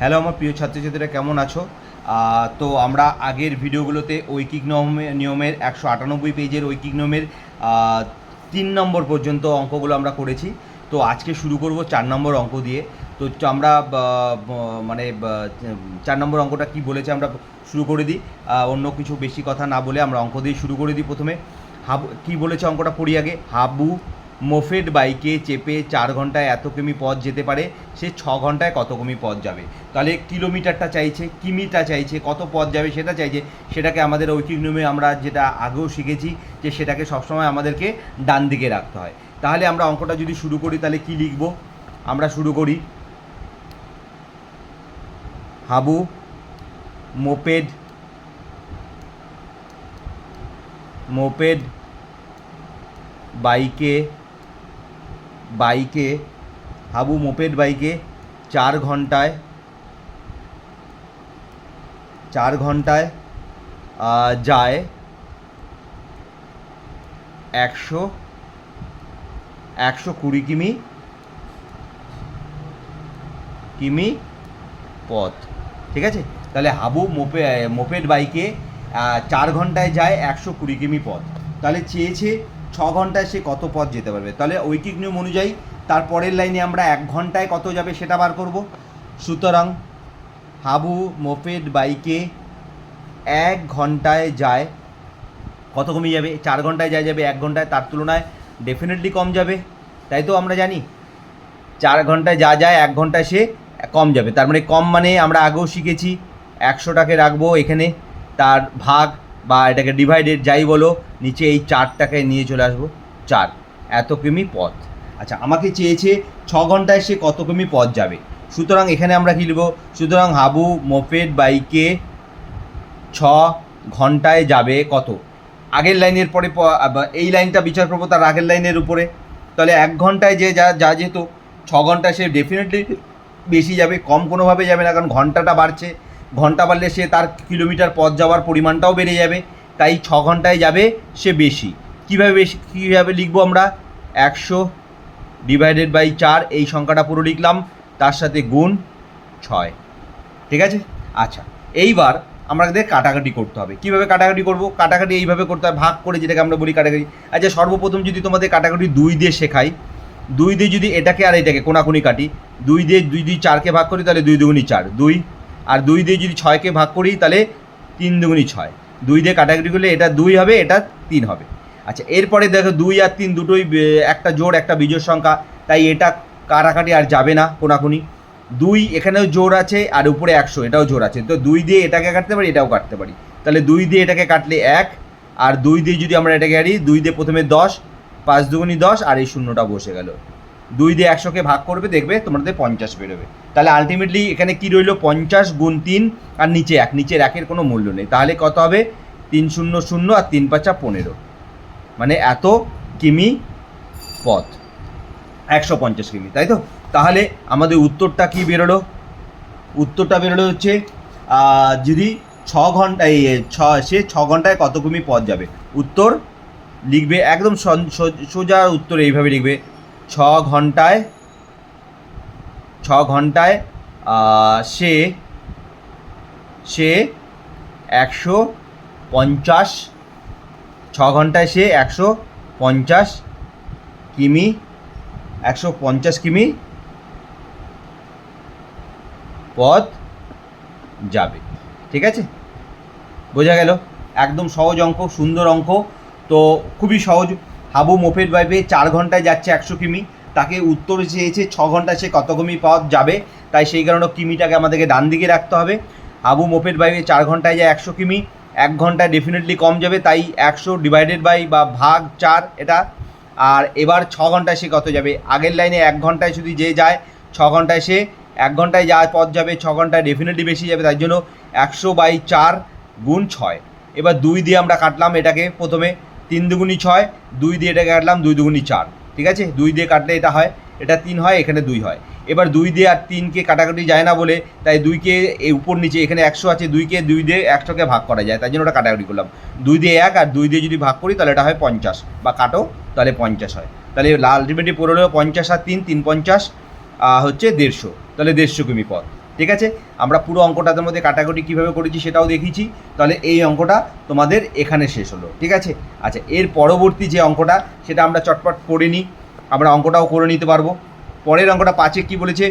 Hello আমার প্রিয় ছাত্রছাত্রীরা, কেমন আছো? তো আমরা আগের ভিডিওগুলোতে ঐকিক নিয়মে নিয়মের একশো আটানব্বই পেজের ঐকিক নিয়মের তিন নম্বর পর্যন্ত অঙ্কগুলো আমরা করেছি। তো আজকে শুরু করব চার নম্বর অঙ্ক দিয়ে। তো আমরা মানে চার নম্বর অঙ্কটা কি বলেছে আমরা শুরু করে দিই। অন্য কিছু বেশি কথা না বলে আমরা অঙ্ক দিয়ে শুরু করে দিই প্রথমে। হাবু, কী বলেছে অঙ্কটা পড়ি আগে? হাবু মোফেড বাইকে চেপে চার ঘন্টায় এত কিমি পথ যেতে পারে, সে ছ ঘন্টায় কত কিমি পথ যাবে? তাহলে কিলোমিটারটা চাইছে, কিমিটা চাইছে, কত পথ যাবে সেটা চাইছে, সেটাকে আমাদের ঐকিক নিয়মে আমরা যেটা আগেও শিখেছি যে সেটাকে সবসময় আমাদেরকে ডান দিকে রাখতে হয়। তাহলে আমরা অঙ্কটা যদি শুরু করি, তাহলে কি লিখব? আমরা শুরু করি। হাবু, মোপেড মোপেড বাইকে বাইকে, হাবু মোপেড বাইকে চার ঘন্টায় চার ঘন্টায় যায় একশো একশো কুড়ি কিমি কিমি পথ, ঠিক আছে? তাহলে হাবু মোপে, মোপেড বাইকে চার ঘন্টায় যায় একশো কুড়ি কিমি পথ। তাহলে চেয়েছে ছ ঘন্টায় সে কত পথ যেতে পারবে? তাহলে ঐকিক নিয়ম অনুযায়ী তার পরের লাইনে আমরা এক ঘন্টায় কত যাবে সেটা বার করব। সুতরাং হাবু, মোপেড, বাইকে এক ঘন্টায় যায়। কত কমে যাবে? চার ঘন্টায় যা যাবে, এক ঘন্টায় তার তুলনায় ডেফিনেটলি কম যাবে। তাই তো আমরা জানি, চার ঘন্টায় যা যায়, এক ঘন্টায় সে কম যাবে। তার মানে কম মানে আমরা আগেও শিখেছি একশোটাকে রাখব এখানে, তার ভাগ বা এটাকে ডিভাইডেড যাই বলো নিচে এই চারটাকে নিয়ে চলে আসব। চার এত কিমি পথ। আচ্ছা আমাকে চেয়েছে ছ ঘন্টায় সে কত কিমি পথ যাবে। সুতরাং এখানে আমরা কী লিখব? সুতরাং হাবু, মোপেড, বাইকে ছ ঘন্টায় যাবে কত? আগের লাইনের পরে এই লাইনটা বিচার করব তার আগের লাইনের উপরে। তাহলে এক ঘন্টায় যে যা যা যেত, ছ ঘন্টায় সে ডেফিনেটলি বেশি যাবে, কম কোনোভাবে যাবে না, কারণ ঘন্টাটা বাড়ছে। ঘণ্টা বাড়লে সে তার কিলোমিটার পথ যাওয়ার পরিমাণটাও বেড়ে যাবে। তাই ছ ঘন্টায় যাবে সে বেশি। কীভাবে বেশি, কীভাবে লিখব আমরা? একশো ডিভাইডেড বাই চার, এই সংখ্যাটা পুরো লিখলাম, তার সাথে গুণ ছয়। ঠিক আছে? আচ্ছা এইবার আমাদের কাটাকাটি করতে হবে। কীভাবে কাটাকাটি করব? কাটাকাটি এইভাবে করতে হয়, ভাগ করে যেটাকে আমরা বলি কাটাকাটি। আচ্ছা সর্বপ্রথম যদি তোমাদের কাটাকাটি দুই দিয়ে শেখাই, দুই দিয়ে যদি এটাকে আর এটাকে কোনাকুনি কাটি, দুই দিয়ে দুই দুই চারকে ভাগ করি, তাহলে দুই দুগুনি চার, দুই। আর দুই দিয়ে যদি ছয়কে ভাগ করি, তাহলে তিন দুগুনি ছয়। দুই দিয়ে কাটাকাটি করলে এটা দুই হবে, এটা তিন হবে। আচ্ছা এরপরে দেখো দুই আর তিন দুটোই একটা জোড়, একটা বিজোড় সংখ্যা। তাই এটা কাটাকাটি আর যাবে না কোনাকুনি। দুই, এখানেও জোর আছে আর উপরে একশো, এটাও জোর আছে। তো দুই দিয়ে এটাকে কাটতে পারি, এটাও কাটতে পারি। তাহলে দুই দিয়ে এটাকে কাটলে এক, আর দুই দিয়ে যদি আমরা এটাকে কাটি, দুই দিয়ে প্রথমে দশ, পাঁচ দুগুনি দশ, আর এই শূন্যটা বসে গেল। দুই দিয়ে একশোকে ভাগ করবে, দেখবে তোমাদের পঞ্চাশ বেরোবে। তাহলে আলটিমেটলি এখানে কি রইল? পঞ্চাশ গুণ তিন আর নিচে এক। নিচের একের কোনো মূল্য নেই। তাহলে কত হবে? তিন শূন্য শূন্য আর তিন পাঁচা পনেরো। মানে এত কিমি পথ। একশো পঞ্চাশ কিমি, তাই তো? তাহলে আমাদের উত্তরটা কি বেরোলো? উত্তরটা বেরোলো হচ্ছে যদি ছ ঘণ্টা, এই ছ, সে ছ ঘন্টায় কত কিমি পথ যাবে? উত্তর লিখবে একদম সোজা উত্তর এইভাবে লিখবে। ছ ঘন্টায় ছ ঘন্টায় সে সে একশো পঞ্চাশ, ছ ঘন্টায় সে একশো পঞ্চাশ কিমি, একশো পঞ্চাশ কিমি পথ যাবে। ঠিক আছে? বোঝা গেল? একদম সহজ অঙ্ক, সুন্দর অঙ্ক। তো খুবই সহজ। হাবু মোফেড বাইবে চার ঘন্টায় যাচ্ছে একশো কিমি। তাকে উত্তর চেয়েছে ছ ঘণ্টা সে কত কিমি পথ যাবে, তাই সেই কারণে কিমিটাকে আমাদেরকে ডান দিকে রাখতে হবে। আবু মোফেড বাইবে চার ঘন্টায় যায় একশো কিমি, এক ঘন্টায় ডেফিনেটলি কম যাবে, তাই একশো ডিভাইডেড বাই বা ভাগ চার এটা। আর এবার ছ ঘন্টায় সে কত যাবে? আগের লাইনে এক ঘন্টায় যদি যে যায়, ছ ঘন্টায় সে এক ঘন্টায় যা পথ যাবে, ছ ঘন্টায় ডেফিনেটলি বেশি যাবে তাই জন্য একশো বাই চার গুণ ছয়। এবার দুই দিয়ে আমরা কাটলাম এটাকে প্রথমে তিন দুগুনি ছয়, দুই দিয়ে এটাকে কাটলাম দুই দুগুনি চার। ঠিক আছে? দুই দিয়ে কাটলে এটা হয়, এটা তিন হয়, এখানে দুই হয়। এবার দুই দিয়ে আর তিনকে কাটাকাটি যায় না বলে, তাই দুইকে এই উপর নিচে, এখানে একশো আছে, দুইকে দুই দিয়ে একশোকে ভাগ করা যায়, তাই জন্য ওটা কাটাকাটি করলাম। দুই দিয়ে এক আর দুই দিয়ে যদি ভাগ করি, তাহলে এটা হয় পঞ্চাশ। বা কাটো, তাহলে পঞ্চাশ হয়। তাহলে আলটিমেটলি পড়ল পঞ্চাশ আর তিন তিন পঞ্চাশ হচ্ছে দেড়শো। তাহলে দেড়শো কিমি পথ। ঠিক আছে? আমরা পুরো অঙ্কটার মধ্যে কাটাকুটি কীভাবে করেছি সেটাও দেখিয়েছি। তাহলে এই অঙ্কটা তোমাদের এখানে শেষ হলো, ঠিক আছে? আচ্ছা এর পরবর্তী যে অঙ্কটা, সেটা আমরা চটপট করে নিই। আমরা অঙ্কটাও করে নিতে পারব। পরের অঙ্কটা পাঁচে কি বলেছে?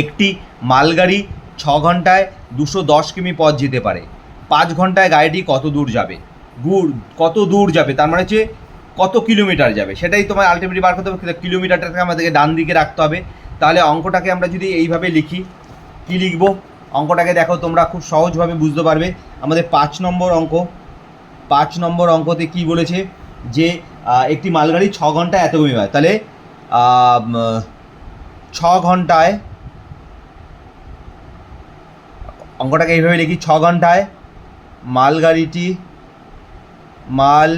একটি মালগাড়ি ছ ঘন্টায় দুশো দশ কিমি পথ যেতে পারে। পাঁচ ঘন্টায় গাড়িটি কত দূর যাবে? গুড় কত দূর যাবে? তার মানে হচ্ছে কত কিলোমিটার যাবে? সেটাই তোমার আলটিমেটলি বার করতে হবে। কিলোমিটারটাকে আমাদেরকে ডান দিকে রাখতে হবে। তাহলে অঙ্কটাকে আমরা যদি এইভাবে লিখি কি লিখব? অঙ্কটাকে দেখো, তোমরা খুব সহজভাবে বুঝতে পারবে। আমাদের পাঁচ নম্বর অঙ্ক। পাঁচ নম্বর অঙ্কতে কি বলেছে? যে একটি মালগাড়ি ছ ঘন্টায় এত কমে হয় তাহলে ছ ঘন্টায়, অঙ্কটাকে এইভাবে লিখি, ছ ঘন্টায় মালগাড়িটি মাল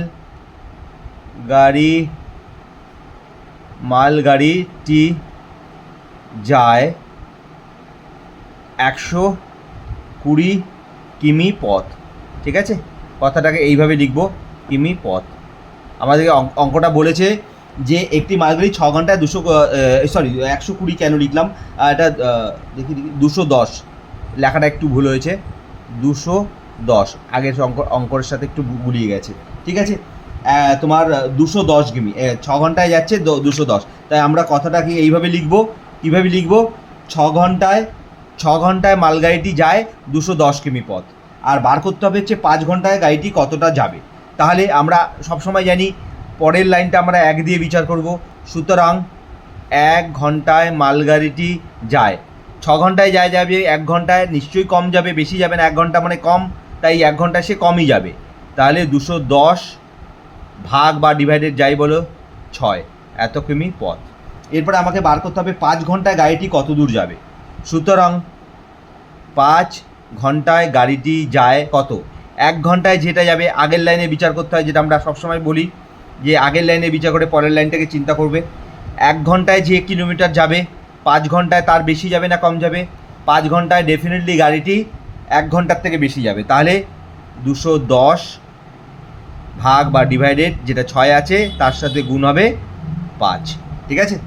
গাড়ি মালগাড়িটি যায় একশো কুড়ি কিমি পথ, ঠিক আছে? কথাটাকে এইভাবে লিখব, কিমি পথ। আমাদেরকে অঙ্কটা বলেছে যে একটি মালগাড়ি ছ ঘন্টায় দুশো সরি একশো কুড়ি কেন লিখলাম? এটা দেখি দেখি, দুশো দশ। লেখাটা একটু ভুল হয়েছে। দুশো দশ। আগের অঙ্ক, অঙ্কর সাথে একটু গুলিয়ে গেছে। ঠিক আছে? তোমার দুশো দশ কিমি ছ ঘন্টায় যাচ্ছে দুশো দশ। তাই আমরা কথাটাকে এইভাবে লিখব, কীভাবে লিখব? ছ ঘন্টায় ছ ঘন্টায় মালগাড়িটি যায় দুশো দশ কিমি পথ। আর বার করতে হবে হচ্ছে পাঁচ ঘন্টায় গাড়িটি কতটা যাবে। তাহলে আমরা সবসময় জানি, পরের লাইনটা আমরা এক দিয়ে বিচার করব। সুতরাং এক ঘন্টায় মালগাড়িটি যায়। ছ ঘন্টায় যায় যাবে, এক ঘন্টায় নিশ্চয়ই কম যাবে, বেশি যাবে না, এক ঘণ্টা মানে কম, তাই এক ঘন্টায় সে কমই যাবে। তাহলে দুশো দশ ভাগ বা ডিভাইডেড যাই বলো, ছয়। এত কিমি পথ। এরপরে আমাকে বার করতে হবে পাঁচ ঘন্টায় গাড়িটি কত দূর যাবে। সুতরাং পাঁচ ঘন্টায় গাড়িটি যায় কত? এক ঘন্টায় যেটা যাবে, আগের লাইনে বিচার করতে হয়, যেটা আমরা সবসময় বলি যে আগের লাইনে বিচার করে পরের লাইনটাকে চিন্তা করবে। এক ঘন্টায় যে কিলোমিটার যাবে, পাঁচ ঘন্টায় তার বেশি যাবে না কম যাবে? পাঁচ ঘন্টায় ডেফিনেটলি গাড়িটি এক ঘণ্টার থেকে বেশি যাবে। তাহলে দুশো দশ ভাগ বা ডিভাইডেড যেটা ছয় আছে, তার সাথে গুণ হবে পাঁচ। ঠিক আছে?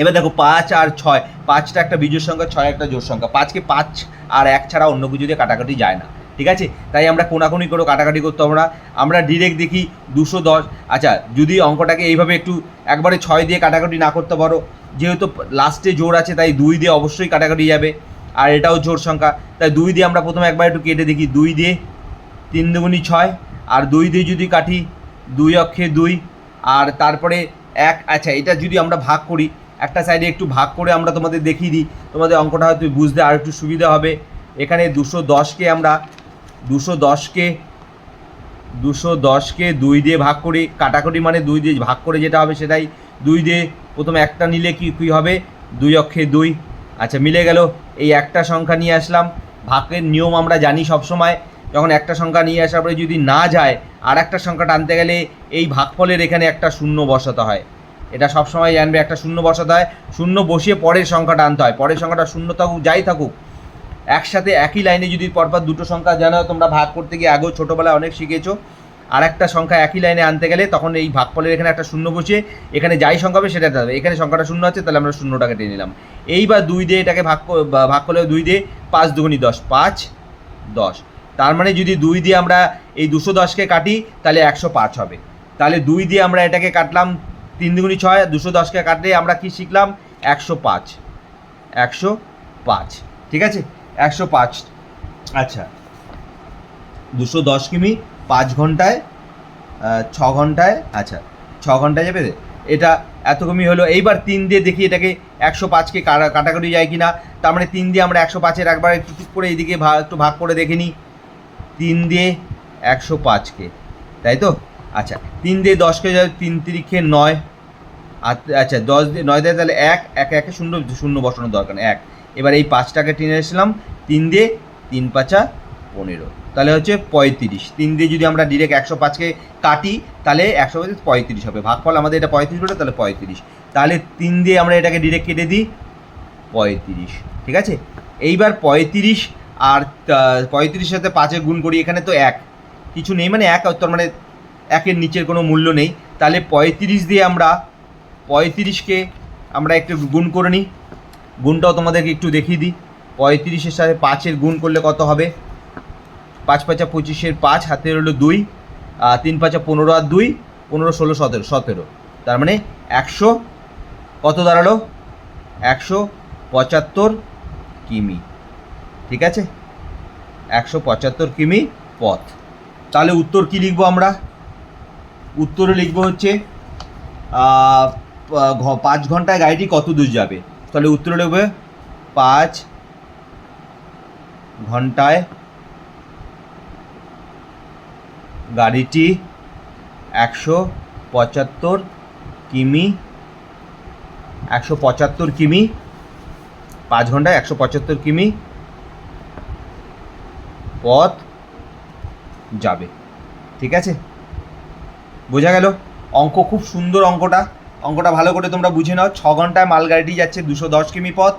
এবার দেখো পাঁচ আর ছয়, পাঁচটা একটা বিজোড় সংখ্যা, ছয় একটা জোর সংখ্যা। পাঁচকে পাঁচ আর এক ছাড়া অন্য কিছু দিয়ে কাটাকাটি যায় না, ঠিক আছে? তাই আমরা কোনাকুনি করে কাটাকাটি করতে হবে না। আমরা ডিরেক্ট দেখি দুশো দশ। আচ্ছা যদি অঙ্কটাকে এইভাবে একটু একবারে ছয় দিয়ে কাটাকাটি না করতে পারো, যেহেতু লাস্টে জোর আছে, তাই দুই দিয়ে অবশ্যই কাটাকাটি যাবে। আর এটাও জোর সংখ্যা। তাই দুই দিয়ে আমরা প্রথমে একবার একটু কেটে দেখি। দুই দিয়ে তিন দুগুনি ছয়, আর দুই দিয়ে যদি কাটি, দুই অক্ষে দুই, আর তারপরে এক আচ্ছা এটা যদি আমরা ভাগ করি একটা সাইডে একটু ভাগ করে আমরা তোমাদের দেখিয়ে দিই। তোমাদের অঙ্কটা হয়তো বুঝতে আর একটু সুবিধা হবে। এখানে দুশো দশকে আমরা দুশো দশকে দুশো দশকে দুই দিয়ে ভাগ করি। কাটাকুটি মানে দুই দিয়ে ভাগ করে যেটা হবে সেটাই। দুই দিয়ে প্রথমে একটা নিলে কি, কী হবে? দুই অক্ষে দুই। আচ্ছা মিলে গেল। এই একটা সংখ্যা নিয়ে আসলাম। ভাগের নিয়ম আমরা জানি সব সময় যখন একটা সংখ্যা নিয়ে আসার পরে যদি না যায় আর একটা সংখ্যা টানতে গেলে এই ভাগফলের এখানে একটা শূন্য বসাতে হয়। এটা সবসময় জানবে একটা শূন্য বসাতে হয়, শূন্য বসিয়ে পরের সংখ্যাটা আনতে হয়। পরের সংখ্যাটা শূন্য থাকুক, যাই থাকুক, একসাথে একই লাইনে যদি পরপর দুটো সংখ্যা জানো, তোমরা ভাগ করতে গিয়ে আগেও ছোটোবেলায় অনেক শিখেছো আর একটা সংখ্যা একই লাইনে আনতে গেলে তখন এই ভাগফলের এখানে একটা শূন্য বসিয়ে, এখানে যাই সংখ্যা হবে সেটা হবে এখানে সংখ্যাটা শূন্য আছে, তাহলে আমরা শূন্যটাকে টেনে নিলাম। এইবার দুই দিয়ে এটাকে ভাগ ভাগ করলে দুই দিয়ে পাঁচ দুগুনি দশ, পাঁচ দশ। তার মানে যদি দুই দিয়ে আমরা এই দুশো দশকে কাটি, তাহলে একশো পাঁচ হবে। তাহলে দুই দিয়ে আমরা এটাকে কাটলাম তিন দুগুনি ছয়, দুশো দশকে কাটলে আমরা কি শিখলাম? একশো পাঁচ। একশো পাঁচ। ঠিক আছে? একশো পাঁচ। আচ্ছা। দুশো দশ কিমি পাঁচ ঘন্টায় ছ ঘন্টায় আচ্ছা ছ ঘন্টায় যাবে এটা এত কমই হলো। এইবার তিন দিয়ে দেখি এটাকে একশো পাঁচকে কাটা- কাটাকাটি যায় কি না তার মানে তিন দিয়ে আমরা একশো পাঁচের একবার একটু টুক করে এইদিকে ভাগ একটু ভাগ করে দেখে নিই। তিন দিয়ে একশো পাঁচকে তাই তো? আচ্ছা তিন দিয়ে দশকে তিন তিরিখে নয়। আচ্ছা দশ দিয়ে নয় দিয়ে তাহলে এক এক একে শূন্য শূন্য বসানোর দরকার এক। এবার এই পাঁচটাকে টেনে এসলাম তিন দিয়ে তিন পাঁচা পনেরো। তাহলে হচ্ছে পঁয়ত্রিশ। তিন দিয়ে যদি আমরা ডিরেক্ট একশো পাঁচকে কাটি, তাহলে একশো পঁয়ত্রিশ হবে। ভাগফল আমাদের এটা পঁয়ত্রিশ বলে তাহলে পঁয়ত্রিশ। তাহলে তিন দিয়ে আমরা এটাকে ডিরেক্ট কেটে দিই, পঁয়ত্রিশ। ঠিক আছে? এইবার পঁয়ত্রিশ আর পঁয়ত্রিশের সাথে পাঁচে গুণ করি, এখানে তো এক। কিছু নেই মানে এক, তার মানে একের নিচের কোনো মূল্য নেই। তাহলে পঁয়ত্রিশ দিয়ে আমরা পঁয়ত্রিশকে আমরা একটু গুণ করে নিই। গুণটাও তোমাদেরকে একটু দেখিয়ে দিই। পঁয়ত্রিশের সাথে পাঁচের গুণ করলে কত হবে? পাঁচ পাঁচা পঁচিশের পাঁচ হাতে হলো দুই তিন পাঁচা পনেরো আর দুই, পনেরো, ষোলো, সতেরো সতেরো। তার মানে একশো কত দাঁড়াল? একশো পঁচাত্তর কিমি। ঠিক আছে? একশো পঁচাত্তর কিমি পথ। তাহলে উত্তর কি লিখব আমরা? উত্তরে লিখব হচ্ছে পাঁচ ঘন্টায় গাড়িটি কত দূর যাবে? তাহলে উত্তরে লিখবে পাঁচ ঘন্টায় গাড়িটি একশো পঁচাত্তর কিমি, একশো পঁচাত্তর কিমি, পাঁচ ঘন্টায় একশো পঁচাত্তর কিমি পথ যাবে। ঠিক আছে? বোঝা গেল? অঙ্ক খুব সুন্দর অঙ্কটা। অঙ্কটা ভালো করে তোমরা বুঝে নাও। ছ ঘন্টায় মালগাড়িটি যাচ্ছে দুশো দশ কিমি পথ।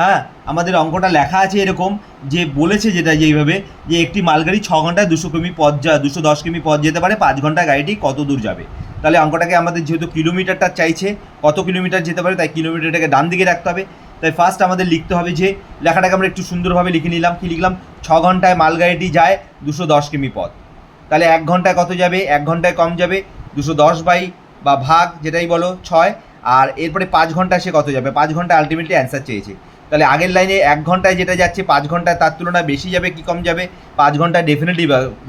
হ্যাঁ আমাদের অঙ্কটা লেখা আছে এরকম। যে বলেছে যেটা যেইভাবে যে একটি মালগাড়ি ছ ঘন্টায় দুশো কিমি পথ যা, দুশো দশ কিমি পথ যেতে পারে, পাঁচ ঘন্টায় গাড়িটি কত দূর যাবে? তাহলে অঙ্কটাকে আমাদের যেহেতু কিলোমিটারটা চাইছে, কত কিলোমিটার যেতে পারে, তাই কিলোমিটারটাকে ডান দিকে রাখতে হবে। তাই ফার্স্ট আমাদের লিখতে হবে যে, লেখাটাকে আমরা একটু সুন্দরভাবে লিখে নিলাম। কি লিখলাম? ছ ঘন্টায় মালগাড়িটি যায় দুশো দশ কিমি পথ। তাহলে এক ঘন্টায় কত যাবে? এক ঘন্টায় কম যাবে দুশো দশ বাই বা ভাগ যেটাই বলো ছয়, আর এরপরে পাঁচ ঘন্টায় সে কত যাবে? পাঁচ ঘণ্টা আলটিমেটলি অ্যান্সার চেয়েছে। তাহলে আগের লাইনে এক ঘন্টায় যেটা যাচ্ছে, পাঁচ ঘন্টায় তার তুলনায় বেশি যাবে কি কম যাবে? পাঁচ ঘন্টায় ডেফিনেটলি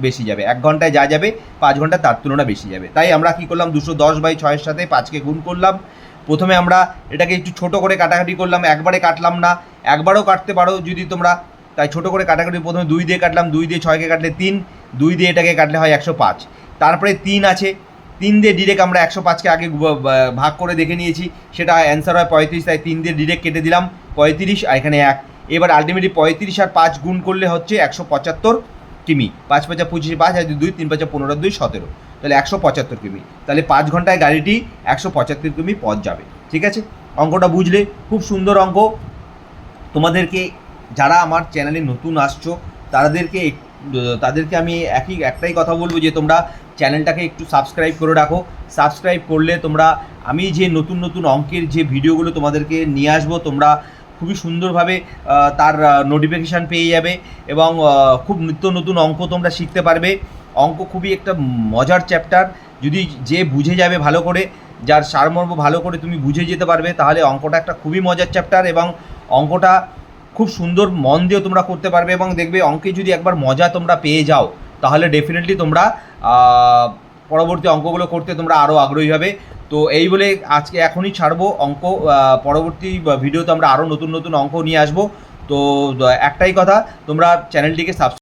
বেশি যাবে। এক ঘন্টায় যা যাবে, পাঁচ ঘন্টায় তার তুলনা বেশি যাবে। তাই আমরা কি করলাম? দুশো দশ বাই ছয়ের সাথে পাঁচকে গুণ করলাম। প্রথমে আমরা এটাকে একটু ছোট করে কাটাকাটি করলাম। একবারে কাটলাম না। একবারও কাটতে পারো যদি তোমরা। তাই ছোট করে কাটাকাটি প্রথমে দুই দিয়ে কাটলাম। দুই দিয়ে ছয়কে কাটলে তিন। দুই দিয়ে এটাকে কাটলে হয় একশো পাঁচ। তারপরে তিন আছে। তিন দিয়ে ডিরেক্ট আমরা একশো পাঁচকে আগে ভাগ করে দেখে নিয়েছি। সেটা অ্যান্সার হয় পঁয়ত্রিশ, তাই তিন দিয়ে ডিরেক্ট কেটে দিলাম পঁয়ত্রিশ, আর এখানে এক। এবার আলটিমেটলি পঁয়ত্রিশ আর পাঁচ গুণ করলে হচ্ছে একশো পঁচাত্তর কিমি। পাঁচ পাঁচা পঁচিশে, পাঁচ আর দুই, তিন পাঁচা পনেরো, দুই সতেরো। তাহলে একশো পঁচাত্তর কিমি। তাহলে পাঁচ ঘন্টায় গাড়িটি একশো পঁচাত্তর কিমি পথ যাবে। ঠিক আছে? অঙ্কটা বুঝলে? খুব সুন্দর অঙ্ক। তোমাদেরকে, যারা আমার চ্যানেলে নতুন আসছো, তাদেরকে তাদেরকে আমি একই, একটাই কথা বলব যে তোমরা চ্যানেলটাকে একটু সাবস্ক্রাইব করে রাখো। সাবস্ক্রাইব করলে তোমরা, আমি যে নতুন নতুন অঙ্কের যে ভিডিওগুলো তোমাদেরকে নিয়ে আসব, তোমরা খুবই সুন্দরভাবে তার নোটিফিকেশান পেয়ে যাবে এবং খুব নিত্য নতুন অঙ্ক তোমরা শিখতে পারবে। অঙ্ক খুবই একটা মজার চ্যাপ্টার যদি যে বুঝে যাবে ভালো করে, যার সারমর্ম ভালো করে তুমি বুঝে যেতে পারবে, তাহলে অঙ্কটা একটা খুবই মজার চ্যাপ্টার এবং অঙ্কটা খুব সুন্দর মন দিয়েও তোমরা করতে পারবে এবং দেখবে অঙ্কে যদি একবার মজা তোমরা পেয়ে যাও, তাহলে ডেফিনেটলি তোমরা পরবর্তী অঙ্কগুলো করতে তোমরা আরও আগ্রহী হবে। তো এই বলে আজকে এখনই ছাড়বো অঙ্ক পরবর্তী ভিডিওতে আমরা আরও নতুন নতুন অঙ্ক নিয়ে আসব। তো একটাই কথা, তোমরা চ্যানেলটিকে সাবস্ক্রাইব